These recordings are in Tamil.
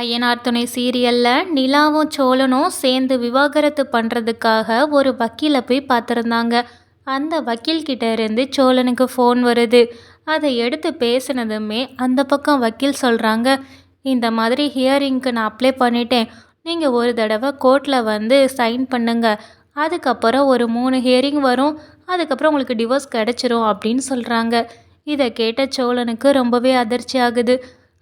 ஐயனார் துணை சீரியலில் நிலாவும் சோழனும் சேர்ந்து விவாகரத்து பண்ணுறதுக்காக ஒரு வக்கீலை போய் பார்த்துருந்தாங்க. அந்த வக்கீல்கிட்ட இருந்து சோழனுக்கு ஃபோன் வருது. அதை எடுத்து பேசினதுமே அந்த பக்கம் வக்கீல் சொல்கிறாங்க இந்த மாதிரி ஹியரிங்க்கு நான் அப்ளை பண்ணிட்டேன். நீங்கள் ஒரு தடவை கோர்ட்டில் வந்து சைன் பண்ணுங்க. அதுக்கப்புறம் ஒரு மூணு ஹியரிங் வரும். அதுக்கப்புறம் உங்களுக்கு டிவோர்ஸ் கிடச்சிரும் அப்படின்னு சொல்கிறாங்க இதை கேட்ட சோழனுக்கு ரொம்பவே அதிர்ச்சி ஆகுது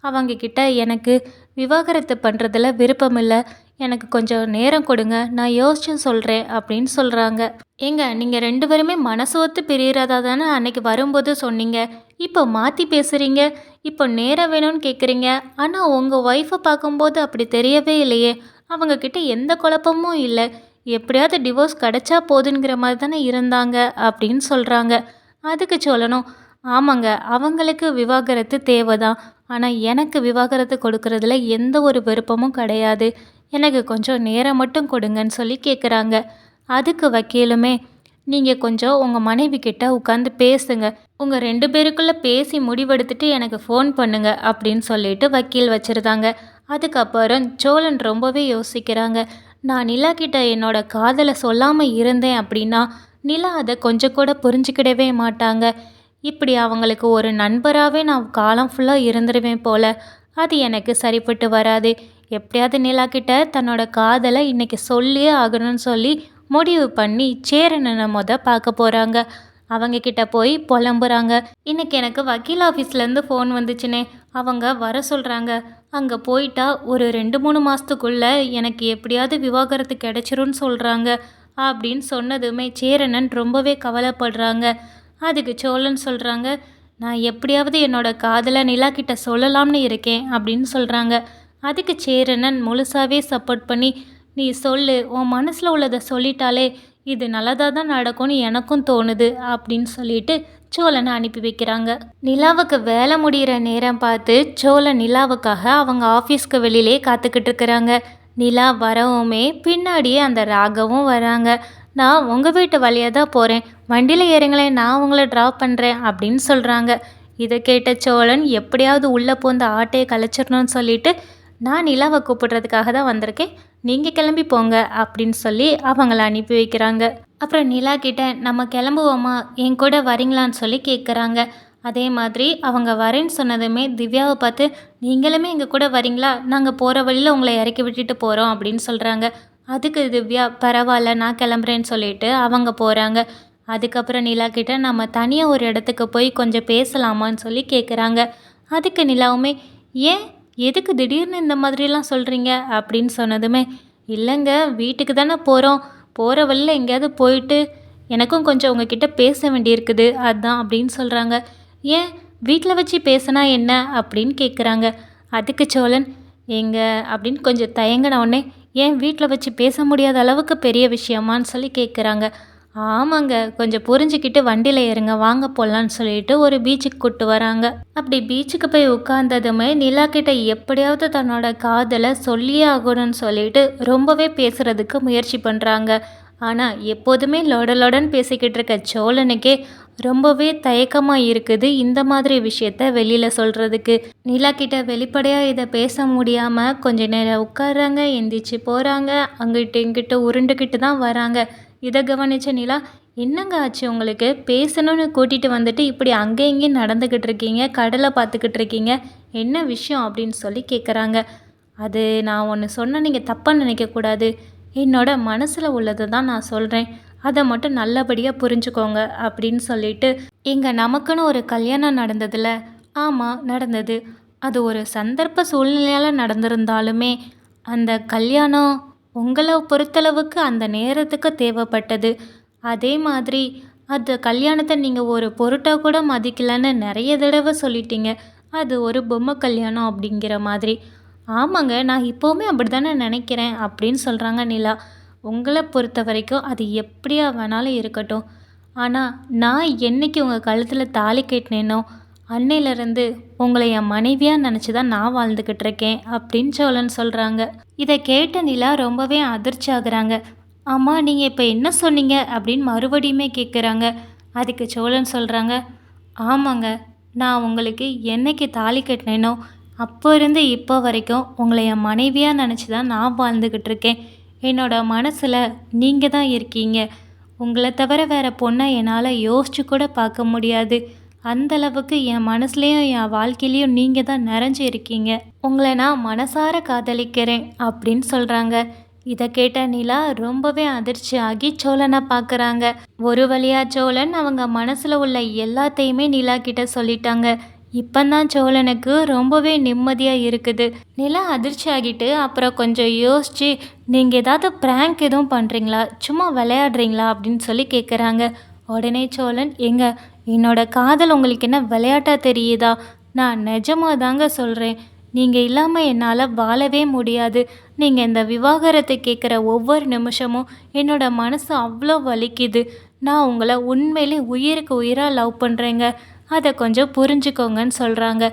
அவங்க கிட்ட எனக்கு விவாகரத்து பண்ணுறதுல விருப்பம் இல்லை எனக்கு கொஞ்சம் நேரம் கொடுங்க நான் யோசிச்சு சொல்கிறேன் அப்படின்னு சொல்கிறாங்க ஏங்க நீங்கள் ரெண்டு பேருமே மனசு ஒத்து பிரியறதா தானே அன்னைக்கு வரும்போது சொன்னீங்க? இப்போ மாற்றி பேசுகிறீங்க இப்போ நேரம் வேணும்னு கேட்குறீங்க ஆனால் உங்கள் ஒய்ஃபை பார்க்கும்போது அப்படி தெரியவே இல்லையே. அவங்கக்கிட்ட எந்த குழப்பமும் இல்லை. எப்படியாவது டிவோர்ஸ் கிடச்சா போதுங்கிற மாதிரி தானே இருந்தாங்க அப்படின்னு சொல்கிறாங்க அதுக்கு சொல்லணும். ஆமாங்க அவங்களுக்கு விவாகரத்து தேவை தான் ஆனால் எனக்கு விவாகரத்து கொடுக்கறதுல எந்த ஒரு விருப்பமும் கிடையாது. எனக்கு கொஞ்சம் நேரம் மட்டும் கொடுங்கன்னு சொல்லி கேட்குறாங்க அதுக்கு வக்கீலுமே நீங்கள் கொஞ்சம் உங்கள் மனைவி கிட்ட உட்காந்து பேசுங்க. உங்கள் ரெண்டு பேருக்குள்ளே பேசி முடிவெடுத்துட்டு எனக்கு ஃபோன் பண்ணுங்க அப்படின்னு சொல்லிட்டு வக்கீல் வச்சுருந்தாங்க. அதுக்கப்புறம் சோழன் ரொம்பவே யோசிக்கிறாங்க. நான் நிலா கிட்ட என்னோட காதலை சொல்லாமல் இருந்தேன் அப்படின்னா நிலா அதை கொஞ்சம் கூட புரிஞ்சுக்கிடவே மாட்டாங்க. இப்படி அவங்களுக்கு ஒரு நண்பராகவே நான் காலம் ஃபுல்லாக இருந்துருவேன் போல். அது எனக்கு சரிப்பட்டு வராது. எப்படியாவது நிலா கிட்ட தன்னோட காதலை இன்றைக்கி சொல்லியே ஆகணும்னு சொல்லி முடிவு பண்ணி சேரனனை முத பார்க்க போகிறாங்க அவங்க கிட்ட போய் புலம்புறாங்க. இன்னைக்கு எனக்கு வக்கீல் ஆஃபீஸ்லேருந்து ஃபோன் வந்துச்சுனே. அவங்க வர சொல்கிறாங்க அங்கே போயிட்டா ஒரு ரெண்டு மூணு மாதத்துக்குள்ளே எனக்கு எப்படியாவது விவாகரத்து கிடச்சிரும்னு சொல்கிறாங்க அப்படின்னு சொன்னதுமே சேரனன் ரொம்பவே கவலைப்படுறாங்க. அதுக்கு சோழன் சொல்கிறாங்க நான் எப்படியாவது என்னோட காதலை நிலா கிட்ட சொல்லலாம்னு இருக்கேன் அப்படின்னு சொல்கிறாங்க அதுக்கு சேரனன் முழுசாகவே சப்போர்ட் பண்ணி நீ சொல்லு உன் மனசில் உள்ளதை சொல்லிட்டாலே இது நல்லதாக தான் நடக்கும்னு எனக்கும் தோணுது அப்படின்னு சொல்லிட்டு சோழனை அனுப்பி வைக்கிறாங்க. நிலாவுக்கு வேலை முடிகிற நேரம் பார்த்து சோழன் நிலாவுக்காக அவங்க ஆஃபீஸ்க்கு வெளியிலே காத்துக்கிட்டு இருக்கிறாங்க. நிலா வரவுமே பின்னாடியே அந்த ராகவும் வராங்க. நான் உங்கள் வீட்டு வழியாக தான் போகிறேன் வண்டியில் ஏறுங்களேன் நான் உங்களை ட்ராப் பண்ணுறேன் அப்படின்னு சொல்கிறாங்க இதை கேட்ட சோழன் எப்படியாவது உள்ளே போந்த ஆட்டையை கலைச்சிடணும்னு சொல்லிட்டு நான் நிலாவை கூப்பிடுறதுக்காக தான் வந்திருக்கேன். நீங்கள் கிளம்பி போங்க அப்படின்னு சொல்லி அவங்கள அனுப்பி வைக்கிறாங்க. அப்புறம் நிலா கிட்ட நம்ம கிளம்புவோமா? என் கூட வரீங்களான்னு சொல்லி கேட்குறாங்க அதே மாதிரி அவங்க வரேன்னு சொன்னதுமே திவ்யாவை பார்த்து நீங்களுமே எங்கள் கூட வரீங்களா? நாங்கள் போகிற வழியில் உங்களை இறக்கி விட்டுட்டு போகிறோம் அப்படின்னு சொல்கிறாங்க அதுக்கு திவ்யா பரவாயில்ல நான் கிளம்புறேன்னு சொல்லிட்டு அவங்க போகிறாங்க அதுக்கப்புறம் நிலா கிட்ட நம்ம தனியாக ஒரு இடத்துக்கு போய் கொஞ்சம் பேசலாமான்னு சொல்லி கேட்குறாங்க அதுக்கு நிலாவுமே ஏன்? எதுக்கு திடீர்னு இந்த மாதிரிலாம் சொல்கிறீங்க அப்படின்னு சொன்னதுமே இல்லைங்க வீட்டுக்கு தானே போகிறோம் போகிற வழியில் எங்கேயாவது போயிட்டு எனக்கும் கொஞ்சம் உங்ககிட்ட பேச வேண்டியிருக்குது. அதுதான் அப்படின்னு சொல்கிறாங்க ஏன்? வீட்டில் வச்சு பேசினா என்ன? அப்படின்னு கேட்குறாங்க அதுக்கு சோழன் எங்க? அப்படின்னு கொஞ்சம் தயங்கின உடனே ஏன் வீட்டில் வச்சு பேச முடியாத அளவுக்கு பெரிய விஷயமான்னு சொல்லி கேட்குறாங்க ஆமாங்க கொஞ்சம் புரிஞ்சுக்கிட்டு வண்டியில் ஏறுங்க வாங்க போகலான்னு சொல்லிட்டு ஒரு பீச்சுக்கு கூப்பிட்டு வராங்க. அப்படி பீச்சுக்கு போய் உட்காந்ததுமே நிலா கிட்ட எப்படியாவது தன்னோட காதலை சொல்லியே ஆகணும்னு சொல்லிட்டு ரொம்பவே பேசுறதுக்கு முயற்சி பண்ணுறாங்க ஆனால் எப்போதுமே லொட பேசிக்கிட்டு இருக்க சோழனுக்கே ரொம்பவே தயக்கமாக இருக்குது இந்த மாதிரி விஷயத்த வெளியில் சொல்கிறதுக்கு நிலா கிட்ட வெளிப்படையாக இதை பேச முடியாமல் கொஞ்ச நேரம் உட்காடுறாங்க எந்திரிச்சு போகிறாங்க அங்கிட்டு இங்கிட்ட உருண்டுக்கிட்டு தான் வராங்க. இதை கவனித்த நிலா என்னங்க ஆச்சு உங்களுக்கு? பேசணும்னு கூட்டிகிட்டு வந்துட்டு இப்படி அங்கே இங்கேயும் நடந்துக்கிட்டு இருக்கீங்க கடலை பார்த்துக்கிட்டு இருக்கீங்க என்ன விஷயம்? அப்படின்னு சொல்லி கேட்குறாங்க அது நான் ஒன்று சொன்ன நீங்கள் தப்பாக நினைக்கக்கூடாது என்னோட மனசில் உள்ளதை தான் நான் சொல்கிறேன் அதை மட்டும் நல்லபடியாக புரிஞ்சுக்கோங்க அப்படின்னு சொல்லிட்டு இங்கே நமக்குன்னு ஒரு கல்யாணம் நடந்ததில்ல ஆமாம் நடந்தது. அது ஒரு சந்தர்ப்ப சூழ்நிலையால் நடந்திருந்தாலுமே அந்த கல்யாணம் உங்களை பொறுத்தளவுக்கு அந்த நேரத்துக்கு தேவைப்பட்டது. அதே மாதிரி அந்த கல்யாணத்தை நீங்கள் ஒரு பொருட்டாக கூட மதிக்கலைன்னு நிறைய தடவை சொல்லிட்டீங்க. அது ஒரு பொம்மை கல்யாணம் அப்படிங்கிற மாதிரி. ஆமாங்க நான் இப்போவுமே அப்படி தானே நினைக்கிறேன் அப்படின்னு சொல்கிறாங்க நிலா. உங்களை பொறுத்த வரைக்கும் அது எப்படியா வேணாலும் இருக்கட்டும். ஆனால் நான் என்னைக்கு உங்கள் கழுத்தில் தாலி கட்டினேனோ அன்னையிலேருந்து உங்களை என் மனைவியாக நினச்சி தான் நான் வாழ்ந்துக்கிட்டு இருக்கேன் அப்படின்னு சோழன் சொல்கிறாங்க இதை கேட்ட நிலா ரொம்பவே அதிர்ச்சி ஆகுறாங்க. ஆமாம் நீங்கள் இப்போ என்ன சொன்னீங்க? அப்படின்னு மறுபடியுமே கேட்குறாங்க அதுக்கு சோழன் சொல்கிறாங்க ஆமாங்க நான் உங்களுக்கு என்னைக்கு தாலி கட்டினேனோ அப்போ இருந்து இப்போ வரைக்கும் உங்களை என் மனைவியாக நினச்சி தான் நான் வாழ்ந்துக்கிட்டு இருக்கேன். என்னோட மனசில் நீங்கள் தான் இருக்கீங்க. உங்களை தவிர வேறு பொண்ணை என்னால் யோசிச்சு கூட பார்க்க முடியாது. அந்தளவுக்கு என் மனசுலேயும் என் வாழ்க்கையிலையும் நீங்கள் தான் நிறைஞ்சு இருக்கீங்க. உங்களை நான் மனசார காதலிக்கிறேன் அப்படின்னு சொல்கிறாங்க இதை கேட்ட நிலா ரொம்பவே அதிர்ச்சி ஆகி சோழனை பார்க்குறாங்க. ஒரு வழியா சோழன் அவங்க மனசில் உள்ள எல்லாத்தையுமே நிலா கிட்ட சொல்லிட்டாங்க. இப்போந்தான் சோழனுக்கு ரொம்பவே நிம்மதியாக இருக்குது. நிலா அதிர்ச்சி ஆகிட்டு அப்புறம் கொஞ்சம் யோசிச்சு நீங்கள் ஏதாவது ப்ராங்க் எதுவும் பண்ணுறீங்களா சும்மா விளையாடுறீங்களா? அப்படின்னு சொல்லி கேட்குறாங்க உடனே சோழன் எங்கள் என்னோட காதல் உங்களுக்கு என்ன விளையாட்டாக தெரியுதா? நான் நிஜமாக தாங்க சொல்கிறேன் நீங்கள் இல்லாமல் என்னால் வாழவே முடியாது. நீங்கள் இந்த விவாகரத்தை கேட்குற ஒவ்வொரு நிமிஷமும் என்னோட மனசு அவ்வளோ வலிக்குது. நான் உங்களை உண்மையிலே உயிருக்கு உயிராக லவ் பண்ணுறேங்க அதை கொஞ்சம் புரிஞ்சுக்கோங்கன்னு சொல்கிறாங்க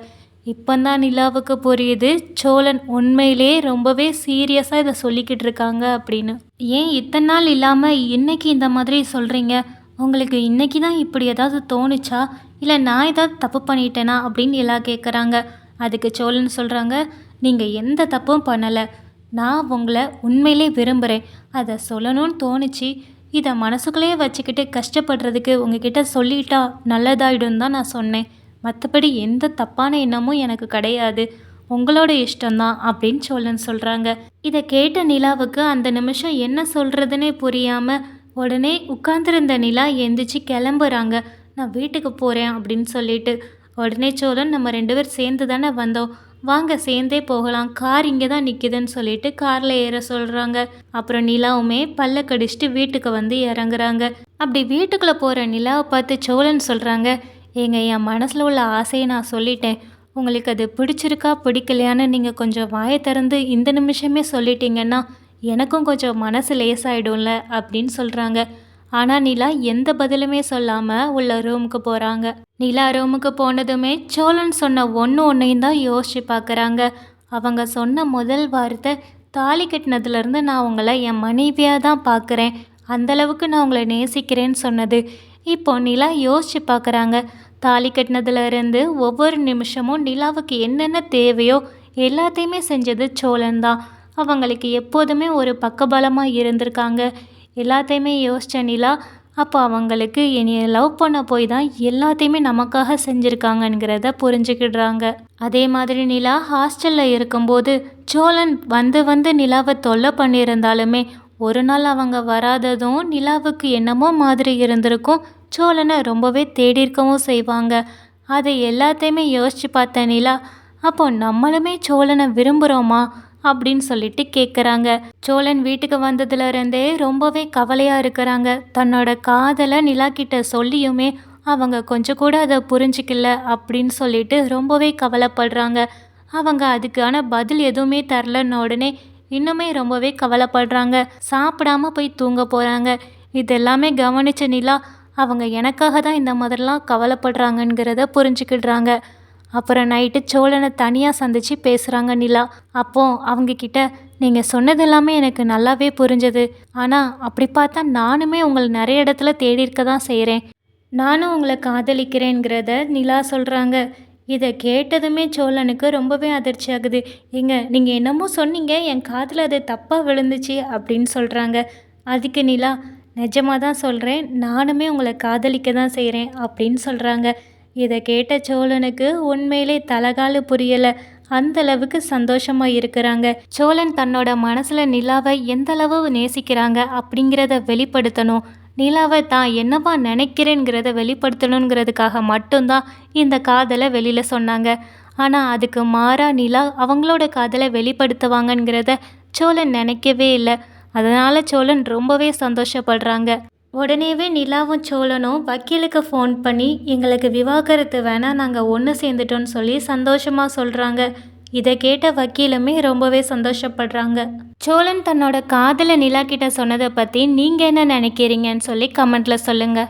இப்போந்தான் நிலாவுக்கு புரியுது. சோழன் உண்மையிலே ரொம்பவே சீரியஸாக இதை சொல்லிக்கிட்டு இருக்காங்க அப்படின்னு. ஏன் இத்தனை நாள் இல்லாமல் இன்னைக்கு இந்த மாதிரி சொல்கிறீங்க உங்களுக்கு இன்றைக்கி தான் இப்படி ஏதாவது தோணுச்சா? இல்லை நான் ஏதாவது தப்பு பண்ணிட்டேனா? அப்படின்னு எல்லா கேட்குறாங்க அதுக்கு சோழன் சொல்கிறாங்க நீங்கள் எந்த தப்பும் பண்ணலை. நான் உங்களை உண்மையிலே விரும்புகிறேன் அதை சொல்லணும்னு தோணுச்சு. இதை மனசுக்குள்ளேயே வச்சுக்கிட்டு கஷ்டப்படுறதுக்கு உங்ககிட்ட சொல்லிட்டா நல்லதாயிடும் தான் நான் சொன்னேன். மற்றபடி எந்த தப்பான எண்ணமும் எனக்கு கிடையாது. உங்களோட இஷ்டம்தான் அப்படின்னு சொல்லுன்னு சொல்கிறாங்க இதை கேட்ட நிலாவுக்கு அந்த நிமிஷம் என்ன சொல்கிறதுனே புரியாமல் உடனே உட்காந்துருந்த நிலா எந்திரிச்சு கிளம்புறாங்க. நான் வீட்டுக்கு போகிறேன் அப்படின்னு சொல்லிட்டு. உடனே சோழன் நம்ம ரெண்டு பேர் சேர்ந்து தானே வந்தோம். வாங்க சேர்ந்தே போகலாம். கார் இங்கே தான் நிற்கிதுன்னு சொல்லிட்டு காரில் ஏற சொல்கிறாங்க அப்புறம் நிலாவுமே பல்ல கடிச்சிட்டு வீட்டுக்கு வந்து இறங்குறாங்க. அப்படி வீட்டுக்குள்ளே போகிற நிலாவை பார்த்து சோழன் சொல்கிறாங்க ஏங்க என் மனசில் உள்ள ஆசையை நான் சொல்லிட்டேன். உங்களுக்கு அது பிடிச்சிருக்கா பிடிக்கலையான்னு நீங்கள் கொஞ்சம் வாயை திறந்து இந்த நிமிஷமே சொல்லிட்டீங்கன்னா எனக்கும் கொஞ்சம் மனசு லேசாயிடும்ல அப்படின்னு சொல்கிறாங்க ஆனால் நிலா எந்த பதிலுமே சொல்லாமல் உள்ள ரூமுக்கு போகிறாங்க நிலா ரூமுக்கு போனதுமே சோழன் சொன்ன ஒன்று ஒன்றையும் தான் யோசிச்சு பார்க்குறாங்க அவங்க சொன்ன முதல் வார்த்தை தாலி கட்டினதுலேருந்து நான் உங்களை என் மனைவியாக தான் பார்க்குறேன் அந்தளவுக்கு நான் உங்களை நேசிக்கிறேன்னு சொன்னது. இப்போ நிலா யோசிச்சு பார்க்குறாங்க தாலி கட்டினதுலேருந்து ஒவ்வொரு நிமிஷமும் நிலாவுக்கு என்னென்ன தேவையோ எல்லாத்தையுமே செஞ்சது சோழன் தான். அவங்களுக்கு எப்போதுமே ஒரு பக்கபலமாக இருந்திருக்காங்க. எல்லாத்தையுமே யோசித்த நிலா அப்போ அவங்களுக்கு என்னைய லவ் பண்ண போய் தான் எல்லாத்தையுமே நமக்காக செஞ்சுருக்காங்கங்கிறத புரிஞ்சுக்கிடுறாங்க. அதே மாதிரி நிலா ஹாஸ்டலில் இருக்கும்போது சோழன் வந்து வந்து நிலாவை தொல்லை பண்ணியிருந்தாலுமே ஒரு நாள் அவங்க வராததும் நிலாவுக்கு என்னமோ மாதிரி இருந்திருக்கும். சோழனை ரொம்பவே தேடியிருக்கவும் செய்வாங்க. அதை எல்லாத்தையுமே யோசித்து பார்த்த நிலா அப்போ நம்மளுமே சோழனை விரும்புகிறோமா அப்படின்னு சொல்லிட்டு கேட்குறாங்க சோழன் வீட்டுக்கு வந்ததுலேருந்தே ரொம்பவே கவலையாக இருக்கிறாங்க. தன்னோட காதலை நிலா கிட்ட சொல்லியுமே அவங்க கொஞ்சம் கூட அதை புரிஞ்சிக்கல அப்படின்னு சொல்லிட்டு ரொம்பவே கவலைப்படுறாங்க. அவங்க அதுக்கான பதில் எதுவுமே தரலன்னு உடனே இன்னுமே ரொம்பவே கவலைப்படுறாங்க. சாப்பிடாம போய் தூங்க போகிறாங்க இதெல்லாமே கவனிச்ச நிலா அவங்க எனக்காக தான் இந்த மாதிரிலாம் கவலைப்படுறாங்கங்கிறத புரிஞ்சுக்கிடுறாங்க. அப்புறம் நைட்டு சோழனை தனியாக சந்தித்து பேசுகிறாங்க நிலா. அப்போ அவங்கக்கிட்ட நீங்கள் சொன்னது எல்லாமே எனக்கு நல்லாவே புரிஞ்சது. ஆனால் அப்படி பார்த்தா நானுமே உங்களை நிறைய இடத்துல தேடி இருக்க தான் செய்கிறேன் நானும் உங்களை காதலிக்கிறேங்கிறத நிலா சொல்கிறாங்க இதை கேட்டதுமே சோழனுக்கு ரொம்பவே அதிர்ச்சி ஆகுது. ஏங்க நீங்கள் என்னமோ சொன்னீங்க என் காதில் அது தப்பாக விழுந்துச்சு அப்படின்னு சொல்கிறாங்க அதுக்கு நிலா நிஜமாக தான் சொல்கிறேன் நானுமே உங்களை காதலிக்க தான் செய்கிறேன் அப்படின்னு சொல்கிறாங்க இதை கேட்ட சோழனுக்கு உண்மையிலே தலகாலு புரியலை. அந்த அளவுக்கு சந்தோஷமா இருக்கிறாங்க. சோழன் தன்னோட மனசுல நிலாவை எந்த அளவு நேசிக்கிறாங்க அப்படிங்கிறத வெளிப்படுத்தணும். நிலாவை தான் என்னவா நினைக்கிறேங்கிறத வெளிப்படுத்தணுங்கிறதுக்காக மட்டும்தான் இந்த காதலை வெளியில் சொன்னாங்க. ஆனால் அதுக்கு மாறா நிலா அவங்களோட காதலை வெளிப்படுத்துவாங்கங்கிறத சோழன் நினைக்கவே இல்லை. அதனால் சோழன் ரொம்பவே சந்தோஷப்படுறாங்க. உடனேவே நிலாவும் சோழனும் வக்கீலுக்கு ஃபோன் பண்ணி எங்களுக்கு விவாகரத்து வேணால் நாங்கள் ஒன்று சேர்ந்துட்டோன்னு சொல்லி சந்தோஷமாக சொல்கிறாங்க இதை கேட்ட வக்கீலுமே ரொம்பவே சந்தோஷப்படுறாங்க. சோழன் தன்னோட காதலை நிலா கிட்ட சொன்னதை பற்றி நீங்கள் என்ன நினைக்கிறீங்கன்னு சொல்லி கமெண்ட்டில் சொல்லுங்கள்